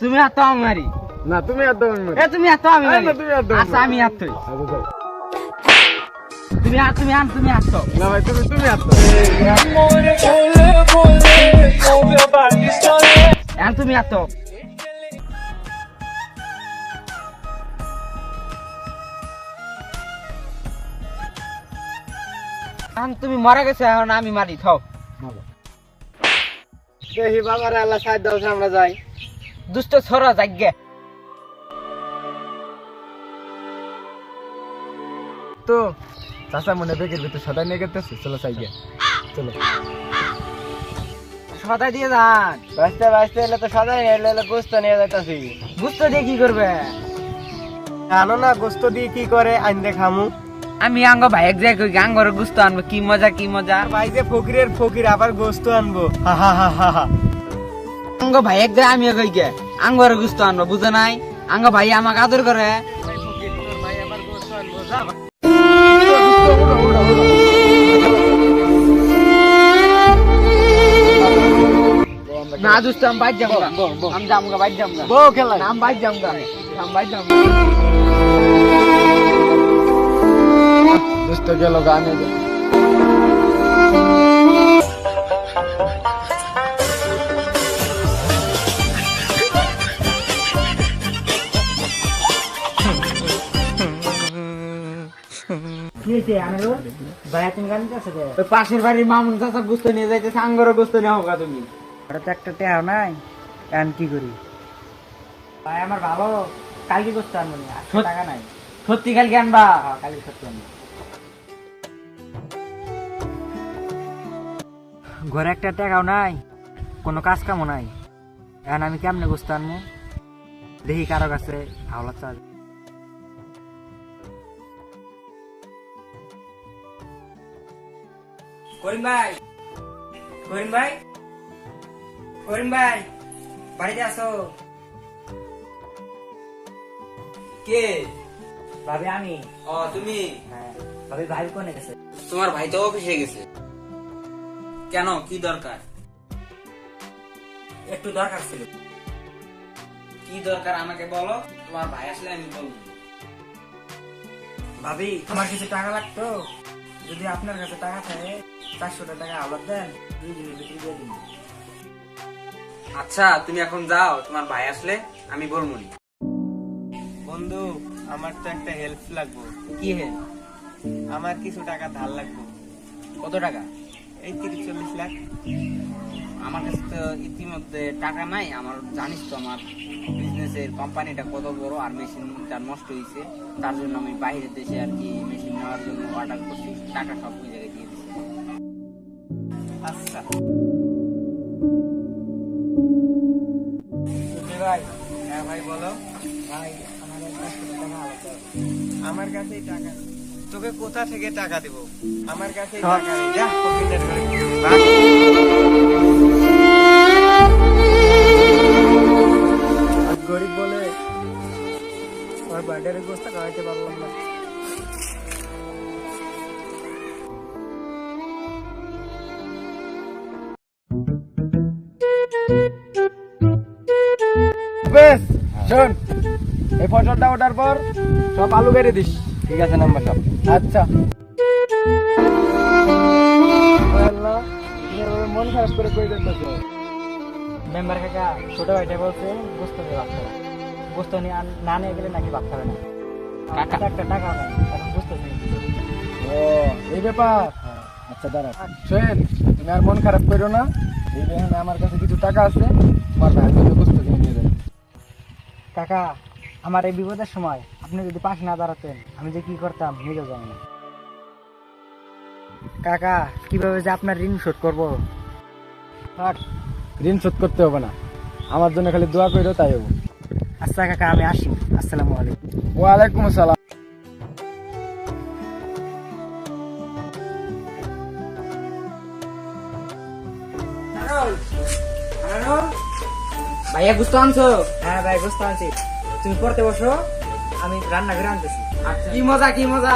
তুমি এত আমি মারি না তুমি দাও আমি মারি। এ তুমি এত আমি মারি না, তুমি আর দাও আচ্ছা আমি আর তুই আচ্ছা, তুমি আর তুমি আর তুমি আর না ভাই তুমি তুমি দাও। আর তুমি আর তো এখন তুমি মরে গেছে এখন আমি মারি থাও। দেখি বাবার আল্লাহ সাহায্য আমরা যাই। দুষ্ট ছড়া জাগ্যে তো চাচা মনে বেগের ভিতর সদাই নিয়ে গেতেছে চলো চাই গিয়ে চলো। সদাই দিয়ে যান। বাঁচতে বাঁচতে এলে তো সদাই এলে এলে গোস্ত নিয়ে যাইতাছি। বুঝতে দিয়ে কি করবে? জানো না গোস্ত দিয়ে কি করে আইন দেখামু। আমি আঙ্গ যাই কই আঙ্গর গুস্ত আনব কি মজা কি মজা। ভাই যে ফকিরের ফকির আবার গোস্ত আনব। হা হা হা হা। আঙ্গ ভাইক যাই আমি কই গে আঙ্গর গুস্ত আনব বুঝো নাই আঙ্গ ভাই আমাকে আদর করে ভাই ভাই না দুষ্ট আমি বাইর যাব। আমি যাব গা, বাইর যাব বউ খেলা আমি বাইর যাব গা। আমি বাইর যাব গা। গেল গানে পাশের বাড়ির মামুন গুস্ত নিয়ে গুস্ত হোক তুমি। ওটা তো একটা টেহাও নাই এখন কি করি? ভাই আমার ভালো কালকে করতে পারব না টাকা নাই। সত্যি আনবা? হ্যাঁ, কালকে সত্যি আনব। ঘরে একটা টাকাও নাই কোনো কাজ কামও নাই। এখন আমি কেমনে গোস্ত আনব? দেখি কারও কাছে হাওলা চাল করিম ভাই করিম ভাই করিম ভাই বাড়িতে আসো কে? ভাবি আমি। ও তুমি? হ্যাঁ ভাবি ভাই কোনে গেছে? তোমার ভাই তো অফিসে গেছে। কেন? কি দরকার? একটু দরকার ছিল। কি দরকার আমাকে বলো? তোমার ভাই আসলে আমি বলব। ভাবি তোমার কিছু টাকা লাগতো? যদি আপনার কাছে টাকা থাকে চারশো টাকা আবার দেন দুই দিনের ভিতরে দিয়ে দিন। আচ্ছা তুমি এখন যাও তোমার ভাই আসলে আমি বলব বন্ধু আমার তো একটা হেল্প লাগবে। কি হেল্প আমার কিছু টাকা ধার লাগবে। কত টাকা? এই তিরিশ চল্লিশ লাখ। আমার কাছে তো ইতিমধ্যে টাকা নাই আমার জানিস তো আমার বিজনেসের কোম্পানিটা কত বড় আর মেশিনটা নষ্ট হয়েছে তার জন্য আমি বাইরের দেশে আর কি মেশিন নেওয়ার জন্য অর্ডার করছি টাকা সব ওই জায়গায় দিয়ে দিচ্ছি আচ্ছা। ভাই হ্যাঁ ভাই বলো। ভাই আমার কাছে টাকা আবার আমার কাছেই টাকা তোকে কোথা থেকে টাকা দেব? আমার কাছেই সব- টাকা নেই। যা ঘরে ওর বার্থডে গোস্ত খাওয়াইতে এই ফসলটা ওঠার পর সব আলু বেড়ে দিস। ঠিক আছে, নাম্বার সব। আচ্ছা। মন খারাপ করে কই মেম্বার কাকা, ছোট ভাইটা বলছে বুঝতে হবে গোস্ত নিয়ে আন- না নিয়ে গেলে নাকি ভাবতে হবে না। একটা টাকা নেই এখন গোস্ত নিয়ে ও এই ব্যাপার? আচ্ছা দাঁড়া শোয়েন তুমি আর মন খারাপ করো না। এই দেখেন আমার কাছে কিছু টাকা আছে তোমার ভাই বস্তু কিনে নিয়ে যাবে কাকা আমার এই বিপদের সময় আপনি যদি পাশে না দাঁড়াতেন আমি যে কি করতাম নিজেও জানি না। কাকা কীভাবে যে আপনার ঋণ শোধ করব? থাক। ঋণ শোধ করতে হবে না। আমার জন্য খালি দোয়া করো তাই হব আচ্ছা কাকা আমি আসি আসসালামু আলাইকুম। ওয়ালাইকুম আসসালাম। ভাইয়া বুঝতে আনছো? হ্যাঁ ভাই বুঝতে আনছি। তুমি পড়তে বসো আমি রান্না করে আনতেছি কি মজা কি মজা?